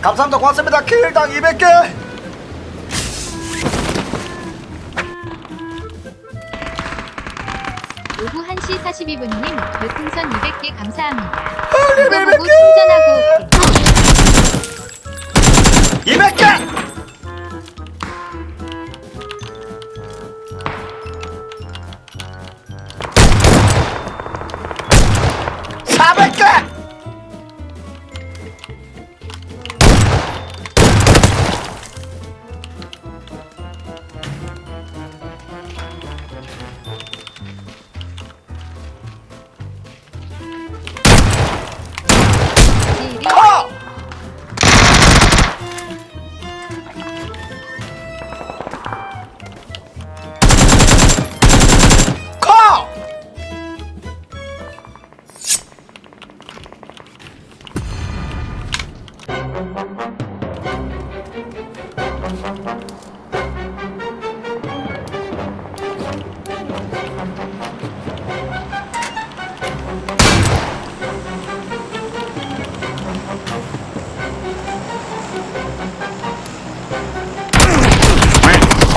감사합니다. 고맙습니다. 킬당 200개. 오후 1시 42분님 별풍선 200개 감사합니다. 네, 이거 보고 충전하고. 올게. 200개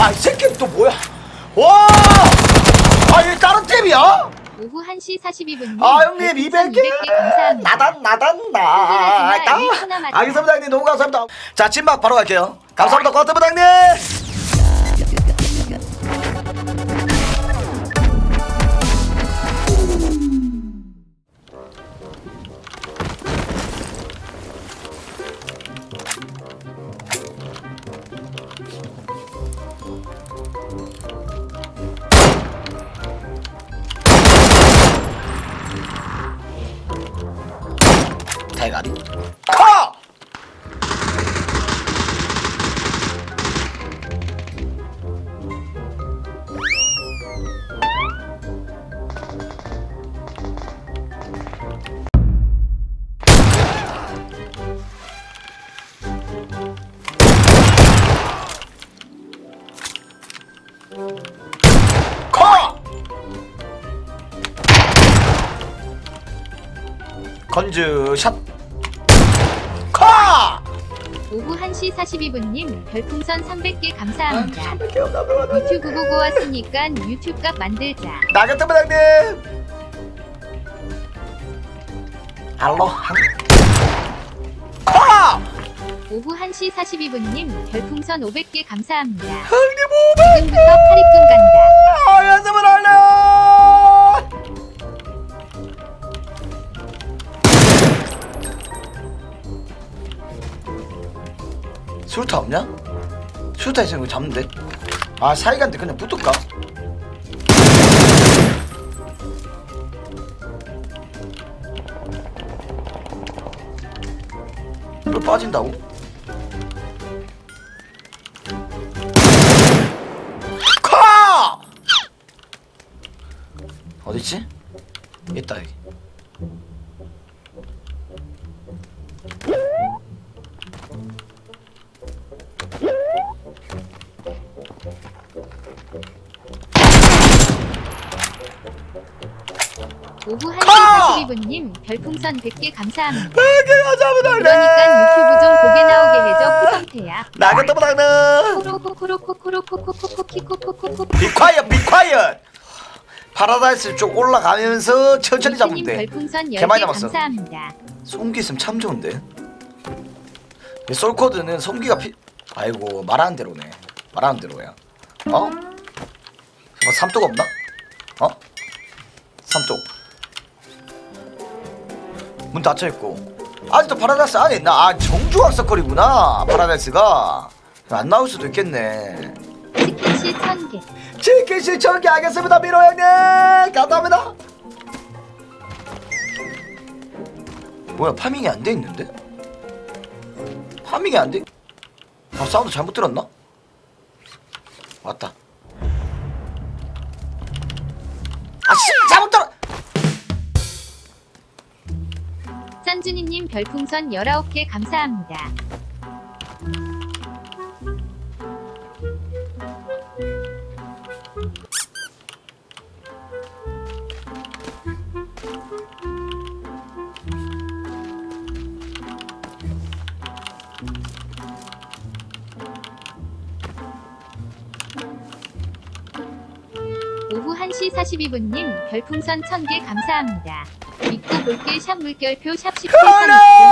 아, 이 새끼는 또 뭐야? 와! 아, 이게 다른 템이야? 오후 1시 42분님 아, 형님, 200개! 감사합니다. 나단, 나단, 나. 이 하나만. 알겠습니다, 형님. 너무 감사합니다. 자, 찐막 바로 갈게요. 감사합니다, 고맙습니다, 형님. 커! 커! 건즈 샷 1시 42분님 별풍선 300개 감사합니다. 유튜브 보고 왔으니까 유튜브 값 만들자. 나겠다 부장님 알로 한 커! 오후 1시 42분님 별풍선 500개 감사합니다. 형님 오백 지금부터 파리꾼 간다. 수류타 없냐? 수류타 있으면 잡는데 아 사이가인데 그냥 붙을까? 이거 빠진다고? 푸손님 별풍선 100개 감사합니다. 백개 감사합니다. 네. 그러니까 유튜브 좀 보게 나오게 해줘 푸성태야. 나겠다 파라다이스 쪽 올라가면서 천천히 잡으면 돼. 개많이 남았어. 감사합니다. 송기 있으면 참 좋은데. 솔코드는 송기가 피. 아이고 말하는 대로네. 말하는 대로야. 어? 뭐 삼뚝 없나? 어? 삼뚝. 문 닫혀 있고 아직도 파라다이스 안에 있나? 아 정주학석거리구나 파라다이스가 안 나올 수도 있겠네 치킨시 1000개. 치킨 시청기 하겠습니다 미로 형님 감사합니다 뭐야 파밍이 안 돼 있는데? 파밍이 안 돼? 아 사운드 잘못 들었나? 왔다 아씨 잘못 들어 한준희님 별풍선 19개 감사합니다. 오후 1시 42분님 별풍선 1000개 감사합니다. 믿고 볼게 샵 물결표 샵17하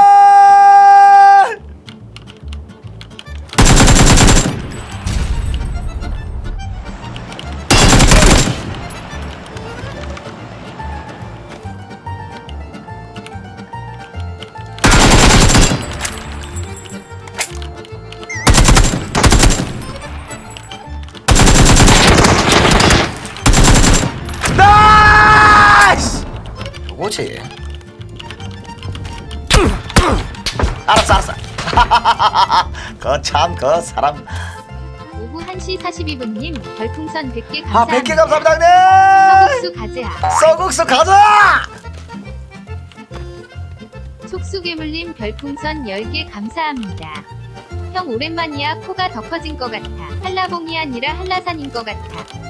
요거지. 알았어, 알았어. 그참 그 사람. 오후 1시 42분님 별풍선 100개 아, 감사합니다. 100개 감사합니다. 속수 가즈아. 썩국수 가자. 속수괴물님 별풍선 10개 감사합니다. 형 오랜만이야 코가 더 커진 것 같아. 한라봉이 아니라 한라산인 것 같아.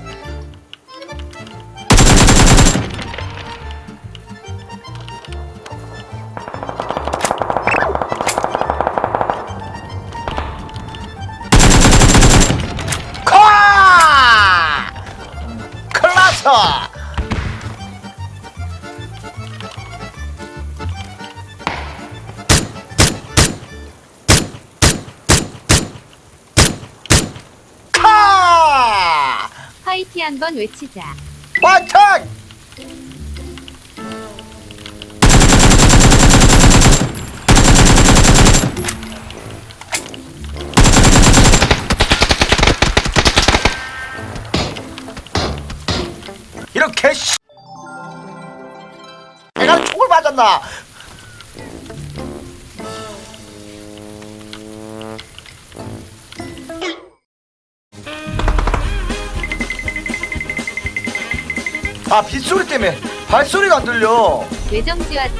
한번 외치자. 완전! 이렇게 씨 내가 총을 맞았나 아 빗소리 때문에 발소리가 안 들려. 외정지와츠.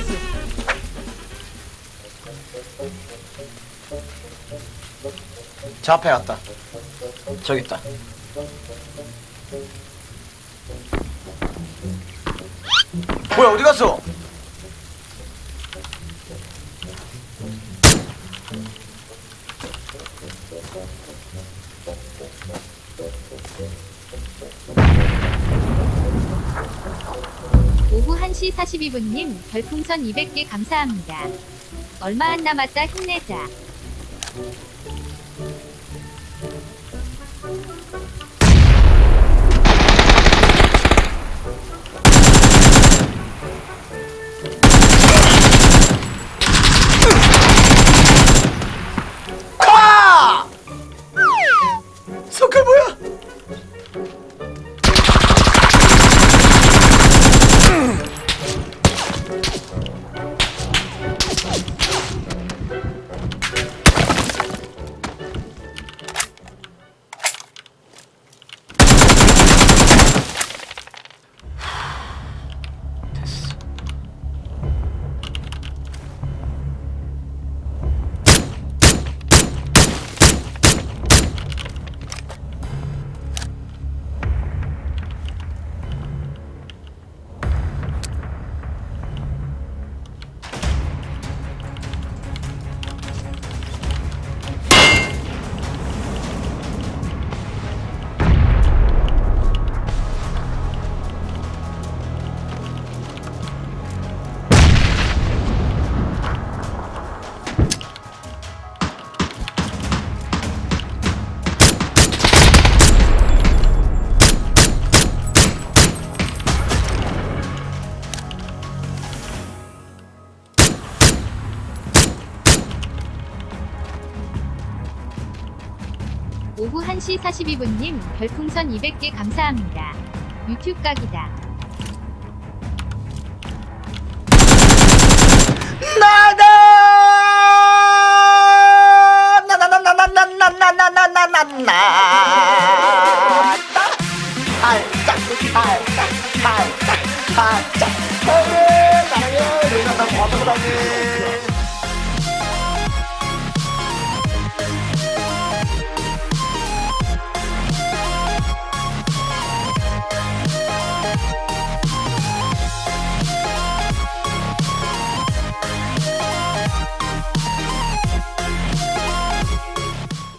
저 앞에 갔다. 저기 있다. 뭐야 어디 갔어 오후 1시 42분님 별풍선 200개 감사합니다. 얼마 안 남았다 힘내자. 1시 42분님 별풍선 200개 감사합니다. 유튜브 각이다. 나나 나나나나나나나나나나나